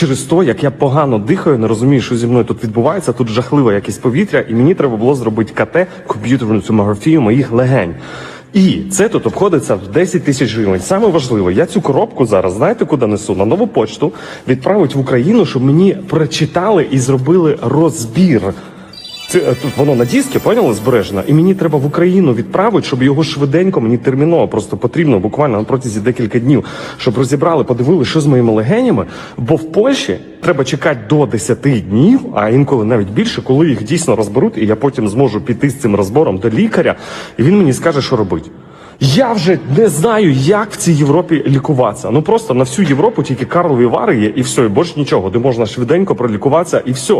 Через то, як я погано дихаю, не розумію, що зі мною тут відбувається. Тут жахливе якесь повітря, і мені треба було зробити КТ комп'ютерну томографію моїх легень. І це тут обходиться в 10 тисяч гривень. Саме важливе, я цю коробку зараз знаєте, куди несу? На нову почту відправить в Україну, щоб мені прочитали і зробили розбір. Це е, тут воно на диски, поняли, збережено, і мені треба в Україну відправити, щоб його швиденько, мені терміново просто потрібно, буквально на протязі декілька днів, щоб розібрали, подивили, що з моїми легенями. Бо в Польщі треба чекати до 10 днів, а інколи навіть більше, коли їх дійсно розберуть, і я потім зможу піти з цим розбором до лікаря, і він мені скаже, що робити. Я вже не знаю, як в цій Європі лікуватися. Ну просто на всю Європу тільки Карлові вари є, і все, і більше нічого, де можна швиденько пролікуватися, і все.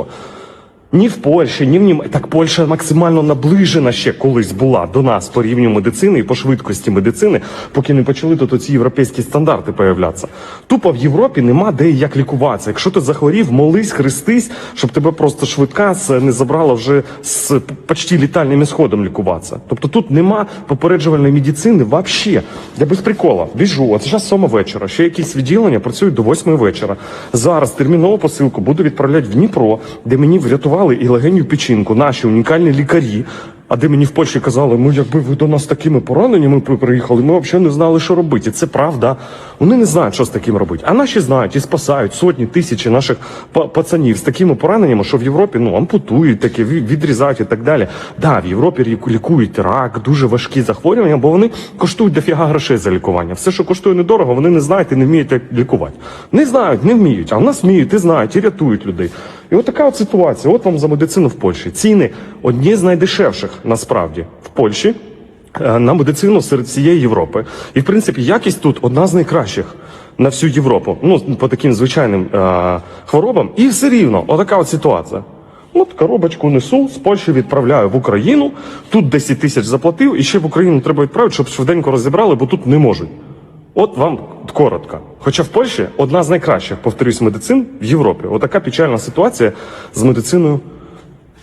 Ні в Польщі, ні в Нім... Так Польща максимально наближена ще колись була до нас по рівню медицини і по швидкості медицини, поки не почали тут оці європейські стандарти появлятися. Тупо в Європі нема де як лікуватися. Якщо ти захворів, молись, хрестись, щоб тебе просто швидка не забрала вже з почти літальним ісходом лікуватися. Тобто тут нема попереджувальної медицини взагалі. Я без прикола біжу. От зараз сьома вечора. Ще якісь відділення працюють до восьмої вечора. Зараз термінову посилку буду відправляти в Дніпро, де мені врятували і легеню печінку, наші унікальні лікарі. А де мені в Польщі казали, ну якби ви до нас такими пораненнями приїхали, ми взагалі не знали, що робити. І це правда. Вони не знають, що з таким робити. А наші знають і спасають сотні тисячі наших па- пацанів з такими пораненнями, що в Європі ну ампутують таке, ві- відрізають і так далі. Да, в Європі ліку- лікують рак, дуже важкі захворювання, бо вони коштують дофіга грошей за лікування. Все, що коштує недорого, вони не знають і не вміють як лікувати. Не знають, не вміють, а в нас вміють і знають, і рятують людей. І от така от ситуація. От вам за медицину в Польщі. Ціни одні з найдешевших насправді в Польщі е, на медицину серед всієї Європи. І в принципі якість тут одна з найкращих на всю Європу. Ну по таким звичайним е, хворобам. І все рівно, отака от ситуація. От коробочку несу, з Польщі відправляю в Україну. Тут 10 тисяч заплатив, і ще в Україну треба відправити, щоб швиденько розібрали, бо тут не можуть. От вам коротко. Хоча в Польщі одна з найкращих, повторюсь, медицин в Європі. Отака печальна ситуація з медициною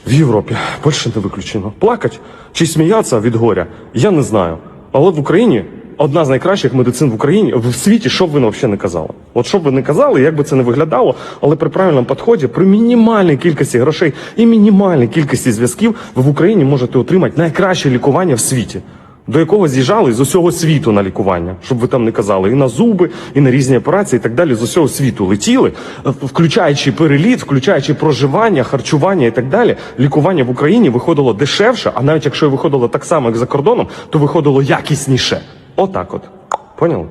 в Європі. Польща не виключено. Плакать чи сміятися від горя, я не знаю. Але в Україні одна з найкращих медицин в Україні в світі, що б ви взагалі не казали. От що б ви не казали, як би це не виглядало, але при правильному підході, при мінімальній кількості грошей і мінімальній кількості зв'язків, ви в Україні можете отримати найкраще лікування в світі. До якого з'їжджали з усього світу на лікування, щоб ви там не казали, і на зуби, і на різні операції, і так далі. З усього світу летіли, е, включаючи переліт, включаючи проживання, харчування і так далі. Лікування в Україні виходило дешевше, а навіть якщо виходило так само, як за кордоном, то виходило якісніше. Отак, от поняли?